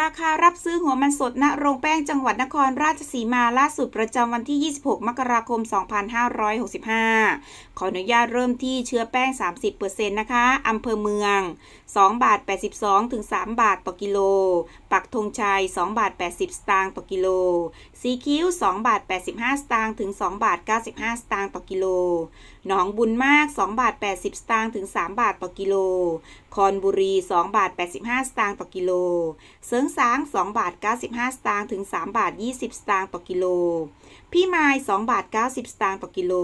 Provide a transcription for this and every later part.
ราคารับซื้อหัวมันสดณโรงแป้งจังหวัดนครราชสีมาล่าสุดประจำวันที่ 26 มกราคม 2565 ขออนุญาตเริ่มที่เชื้อแป้ง 30%นะคะอำเภอเมือง 2 บาท 82 ถึง 3 บาทต่อกิโล ปักธงชัย 2 บาท 80 สตางค์ต่อกิโล สีคิ้ว 2 บาท 85 สตางค์ถึง 2 บาท 95 สตางค์ต่อกิโล หนองบุญมาก 2 บาท 80 สตางค์ถึง 3 บาทต่อกิโล คอนบุรี 2 บาท 85 สตางค์ต่อกิโลเสิงสาง2บาท95 สตางค์ถึง 3 บาท 20 สตางค์ต่อกิโล พี่ไม้2บาท 90 สตางค์ต่อกิโล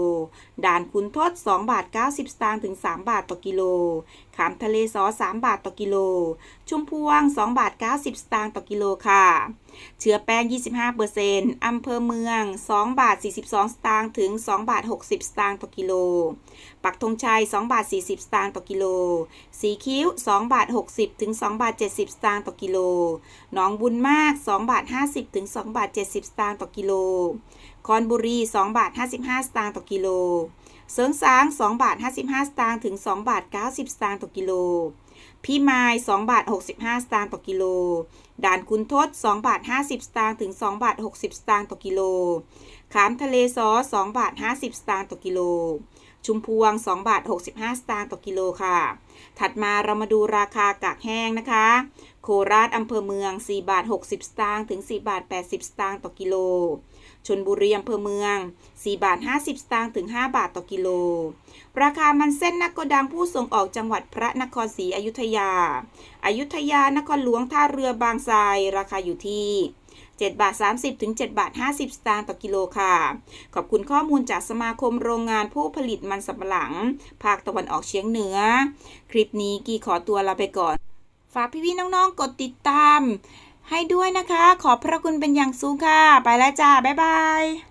ด่านขุนทด2บาท 90 สตางค์ถึง 3 บาทต่อกิโล ขามทะเลซอ3บาทต่อกิโล ชุมพวง 2 บาท 90 สตางค์ต่อกิโลค่ะ เชื้อแป้ง 25%อำเภอเมือง 2 บาท 42 สตางค์ถึง 2 บาท 60 สตางค์ต่อกิโล ปักธงชัย 2 บาท 40 สตางค์ต่อกิโล สีคิ้ว 2 บาท 60 ถึง 2 บาท 70 สตางค์ต่อกิโลหนองบุญมาก 2 บาท 50 ถึง 2 บาท 70 สตางค์ต่อกิโล คอนบุรี 2 บาท 55 สตางค์ต่อกิโล เสริงสาง 2 บาท 55 สตางค์ถึง 2 บาท 90 สตางค์ต่อกิโล พี่ไม้2บาท 65 สตางค์ต่อกิโล ด่านคุณทศ2บาท 50 สตางค์ถึง2บาท 60 สตางค์ต่อกิโล ขามทะเลซอ2บาท 50 สตางค์ต่อกิโล ชุมพวง 2 บาท 65 สตางค์ต่อกิโลค่ะ ถัดมาเรามาดูราคากากแห้งนะคะ โคราชอำเภอเมือง 4 บาท 60 สตางค์ถึง 4 บาท 80 สตางค์ต่อกิโล ชนบุรีอำเภอเมือง 4 บาท 50 สตางค์ถึง 5 บาทต่อกิโล ราคามันเส้นนักโกดังผู้ส่งออกจังหวัดพระนครศรีอยุธยา อายุทยานครหลวงท่าเรือบางทรายราคาอยู่ที่7บาท30 ถึง 7 บาท 50 สตางค์ต่อกิโลค่ะ ขอบคุณข้อมูลจากสมาคมโรงงานผู้ผลิตมันสำปะหลัง ภาคตะวันออกเฉียงเหนือ คลิปนี้กี่ขอตัวลาไปก่อน ฝากพี่ๆน้องๆ กดติดตาม ให้ด้วยนะคะ ขอบพระคุณเป็นอย่างสูงค่ะ ไปแล้วจ้า บ๊ายบาย